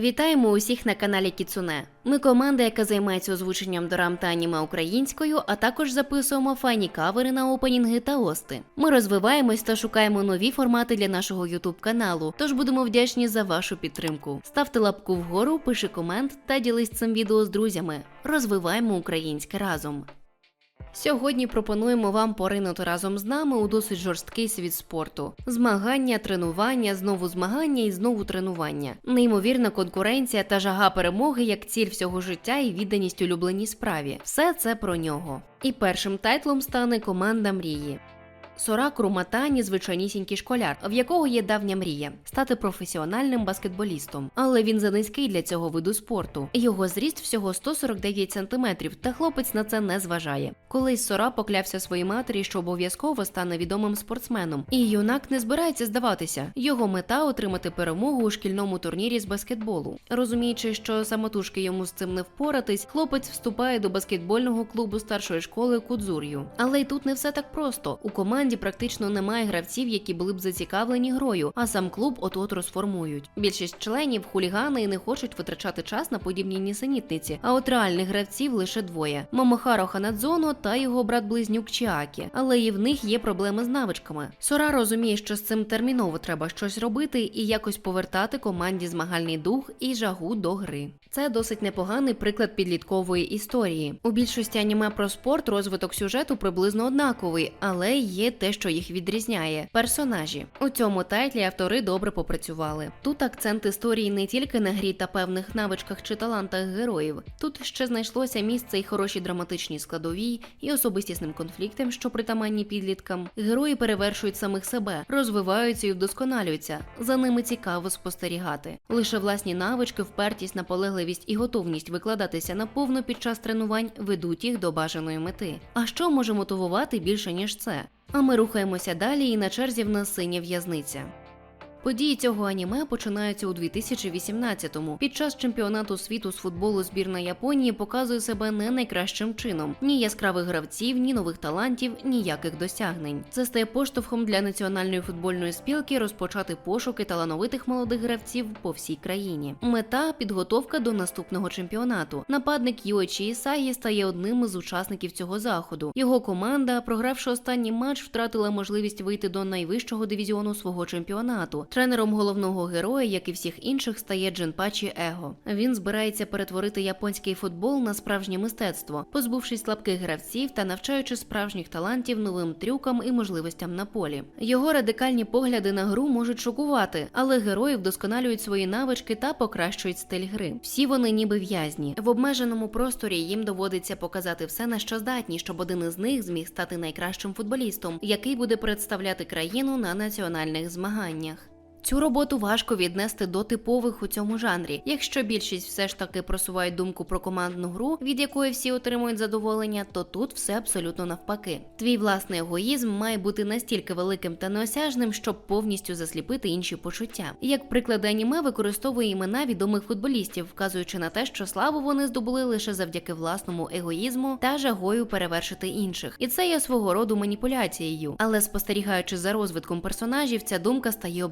Вітаємо усіх на каналі Кіцуне. Ми команда, яка займається озвученням дорам та аніме українською, а також записуємо файні кавери на опенінги та ости. Ми розвиваємось та шукаємо нові формати для нашого Ютуб каналу. Тож будемо вдячні за вашу підтримку. Ставте лапку вгору, пиши комент та ділись цим відео з друзями. Розвиваємо українське разом. Сьогодні пропонуємо вам поринути разом з нами у досить жорсткий світ спорту: змагання, тренування, знову змагання і знову тренування. Неймовірна конкуренція та жага перемоги як ціль всього життя і відданість улюбленій справі. Все це про нього. І першим тайтлом стане команда мрії. Сорак Руматані звичайнісінький школяр, в якого є давня мрія стати професіональним баскетболістом. Але він занизький для цього виду спорту. Його зріст всього 149 сантиметрів, та хлопець на це не зважає. Колись Сора поклявся своїй матері, що обов'язково стане відомим спортсменом, і юнак не збирається здаватися. Його мета отримати перемогу у шкільному турнірі з баскетболу. Розуміючи, що самотужки йому з цим не впоратись, хлопець вступає до баскетбольного клубу старшої школи Кудзур'ю. Але й тут не все так просто. У команді практично немає гравців, які були б зацікавлені грою, а сам клуб от-от розформують. Більшість членів хулігани і не хочуть витрачати час на подібні нісенітниці. А от реальних гравців лише двоє: Момохаро Ханадзоно та його брат-близнюк Чіакі. Але і в них є проблеми з навичками. Сора розуміє, що з цим терміново треба щось робити і якось повертати команді змагальний дух і жагу до гри. Це досить непоганий приклад підліткової історії. У більшості аніме про спорт розвиток сюжету приблизно однаковий, але є те, що їх відрізняє персонажі. У цьому тайтлі автори добре попрацювали. Тут акцент історії не тільки на грі та певних навичках чи талантах героїв. Тут ще знайшлося місце і хороші драматичні складові, і особистісним конфліктам, що притаманні підліткам. Герої перевершують самих себе, розвиваються і вдосконалюються. За ними цікаво спостерігати. Лише власні навички, впертість, наполегливість і готовність викладатися наповну під час тренувань ведуть їх до бажаної мети. А що може мотивувати більше ніж це? А ми рухаємося далі, і на черзі в нас синя в'язниця. Події цього аніме починаються у 2018-му. Під час чемпіонату світу з футболу збірна Японії показує себе не найкращим чином: ні яскравих гравців, ні нових талантів, ніяких досягнень. Це стає поштовхом для національної футбольної спілки розпочати пошуки талановитих молодих гравців по всій країні. Мета підготовка до наступного чемпіонату. Нападник Юочі Ісагі стає одним із учасників цього заходу. Його команда, програвши останній матч, втратила можливість вийти до найвищого дивізіону свого чемпіонату. Тренером головного героя, як і всіх інших, стає Джинпачі Его. Він збирається перетворити японський футбол на справжнє мистецтво, позбувшись слабких гравців та навчаючи справжніх талантів новим трюкам і можливостям на полі. Його радикальні погляди на гру можуть шокувати, але герої вдосконалюють свої навички та покращують стиль гри. Всі вони ніби в'язні. В обмеженому просторі їм доводиться показати все, на що здатні, щоб один із них зміг стати найкращим футболістом, який буде представляти країну на національних змаганнях. Цю роботу важко віднести до типових у цьому жанрі. Якщо більшість все ж таки просувають думку про командну гру, від якої всі отримують задоволення, то тут все абсолютно навпаки. Твій власний егоїзм має бути настільки великим та неосяжним, щоб повністю засліпити інші почуття. Як приклади аніме використовує імена відомих футболістів, вказуючи на те, що славу вони здобули лише завдяки власному егоїзму та жагою перевершити інших. І це є свого роду маніпуляцією. Але спостерігаючи за розвитком персонажів, ця думка стає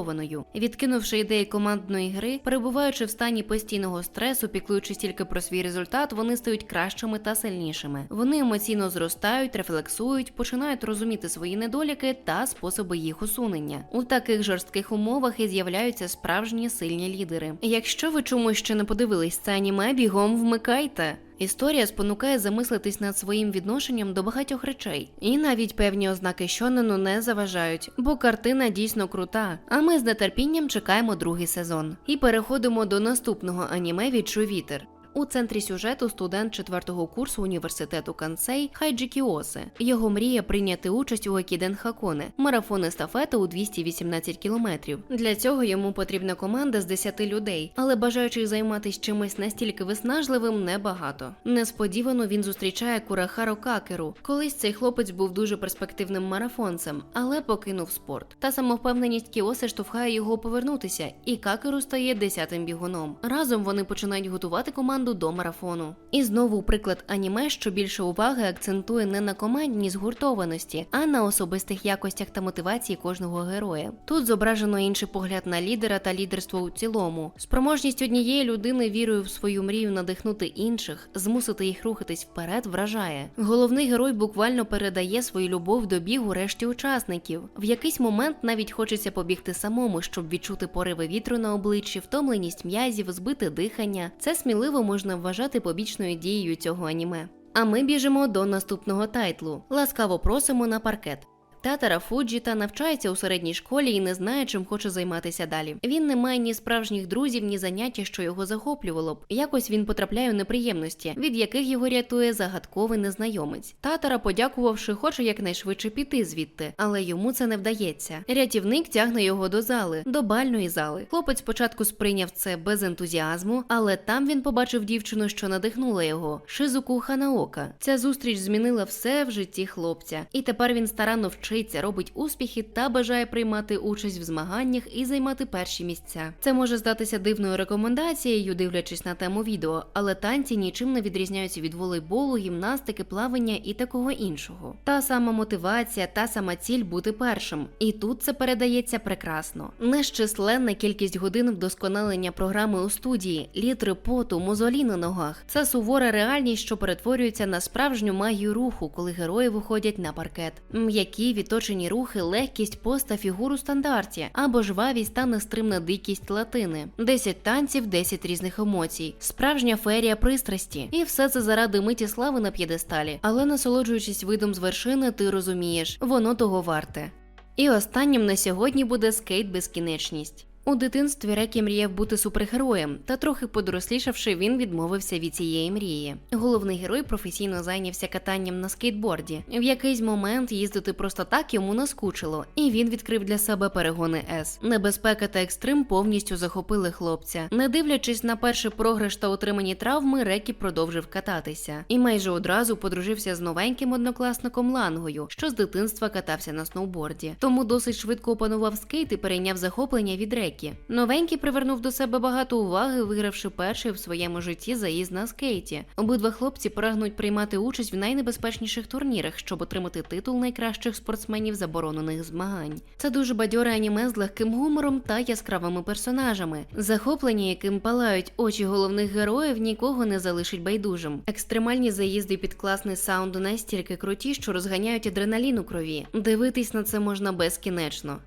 обґрунтованою. Відкинувши ідеї командної гри, перебуваючи в стані постійного стресу, піклуючись тільки про свій результат, вони стають кращими та сильнішими. Вони емоційно зростають, рефлексують, починають розуміти свої недоліки та способи їх усунення. У таких жорстких умовах і з'являються справжні сильні лідери. Якщо ви чомусь ще не подивились це аніме, бігом вмикайте. Історія спонукає замислитись над своїм відношенням до багатьох речей, і навіть певні ознаки щонену не заважають, бо картина дійсно крута. А ми з нетерпінням чекаємо другий сезон. І переходимо до наступного аніме «Відчуй вітер. У центрі сюжету студент четвертого курсу університету Кансей Хайджі Кіосе. Його мрія прийняти участь у Екіден Хаконе, марафон естафети у 218 кілометрів. Для цього йому потрібна команда з 10 людей, але бажаючих займатися чимось настільки виснажливим небагато. Несподівано він зустрічає Курахаро Какеру. Колись цей хлопець був дуже перспективним марафонцем, але покинув спорт. Та самовпевненість Кіосе штовхає його повернутися, і Какеру стає десятим бігуном. Разом вони починають готувати команду команду до марафону. І знову приклад аніме, що більше уваги акцентує не на командній згуртованості, а на особистих якостях та мотивації кожного героя. Тут зображено інший погляд на лідера та лідерство у цілому, спроможність однієї людини вірою в свою мрію надихнути інших, змусити їх рухатись вперед, вражає. Головний герой буквально передає свою любов до бігу решті учасників. В якийсь момент навіть хочеться побігти самому, щоб відчути пориви вітру на обличчі, втомленість м'язів, збите дихання. Це сміливо можна вважати побічною дією цього аніме. А ми біжимо до наступного тайтлу. Ласкаво просимо на паркет. Татара Фуджіта навчається у середній школі і не знає, чим хоче займатися далі. Він не має ні справжніх друзів, ні заняття, що його захоплювало б. Якось він потрапляє у неприємності, від яких його рятує загадковий незнайомець. Татара, подякувавши, хоче якнайшвидше піти звідти, але йому це не вдається. Рятівник тягне його до зали, до бальної зали. Хлопець спочатку сприйняв це без ентузіазму, але там він побачив дівчину, що надихнула його Шизуку Ханаока. Ця зустріч змінила все в житті хлопця, і тепер він старанно вчиться, робить успіхи та бажає приймати участь в змаганнях і займати перші місця. Це може здатися дивною рекомендацією, дивлячись на тему відео, але танці нічим не відрізняються від волейболу, гімнастики, плавання і такого іншого. Та сама мотивація, та сама ціль бути першим. І тут це передається прекрасно. Нещисленна кількість годин вдосконалення програми у студії, літри поту, мозолі на ногах. Це сувора реальність, що перетворюється на справжню магію руху, коли герої виходять на паркет. М'які відточені рухи, легкість поста фігуру стандарті або жвавість та нестримна дикість латини. 10 танців, 10 різних емоцій, справжня ферія пристрасті. І все це заради миті слави на п'єдесталі. Але насолоджуючись видом з вершини, ти розумієш, воно того варте. І останнім на сьогодні буде скейт безкінечність. У дитинстві Рекі мріяв бути супергероєм, та трохи подорослішавши, він відмовився від цієї мрії. Головний герой професійно зайнявся катанням на скейтборді. В якийсь момент їздити просто так йому наскучило, і він відкрив для себе перегони С. Небезпека та екстрим повністю захопили хлопця. Не дивлячись на перший програш та отримані травми, Рекі продовжив кататися і майже одразу подружився з новеньким однокласником Лангою, що з дитинства катався на сноуборді. Тому досить швидко опанував скейт і перейняв захоплення від Рекі. Новенький привернув до себе багато уваги, вигравши перший в своєму житті заїзд на скейті. Обидва хлопці прагнуть приймати участь в найнебезпечніших турнірах, щоб отримати титул найкращих спортсменів заборонених змагань. Це дуже бадьоре аніме з легким гумором та яскравими персонажами, захоплення, яким палають очі головних героїв, нікого не залишить байдужим. Екстремальні заїзди під класний саунд настільки круті, що розганяють адреналін у крові. Дивитись на це можна безкінечно.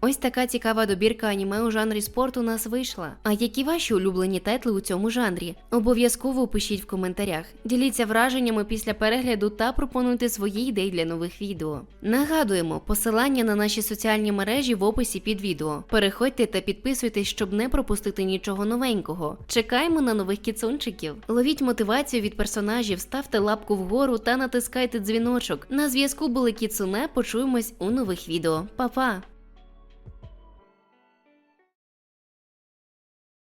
Ось така цікава добірка аніме у жанрі спорту у нас вийшла. А які ваші улюблені тайтли у цьому жанрі? Обов'язково пишіть в коментарях. Діліться враженнями після перегляду та пропонуйте свої ідеї для нових відео. Нагадуємо, посилання на наші соціальні мережі в описі під відео. Переходьте та підписуйтесь, щоб не пропустити нічого новенького. Чекаємо на нових кіцунчиків. Ловіть мотивацію від персонажів, ставте лапку вгору та натискайте дзвіночок. На зв'язку були Кіцуне. Почуємось у нових відео. Па-па!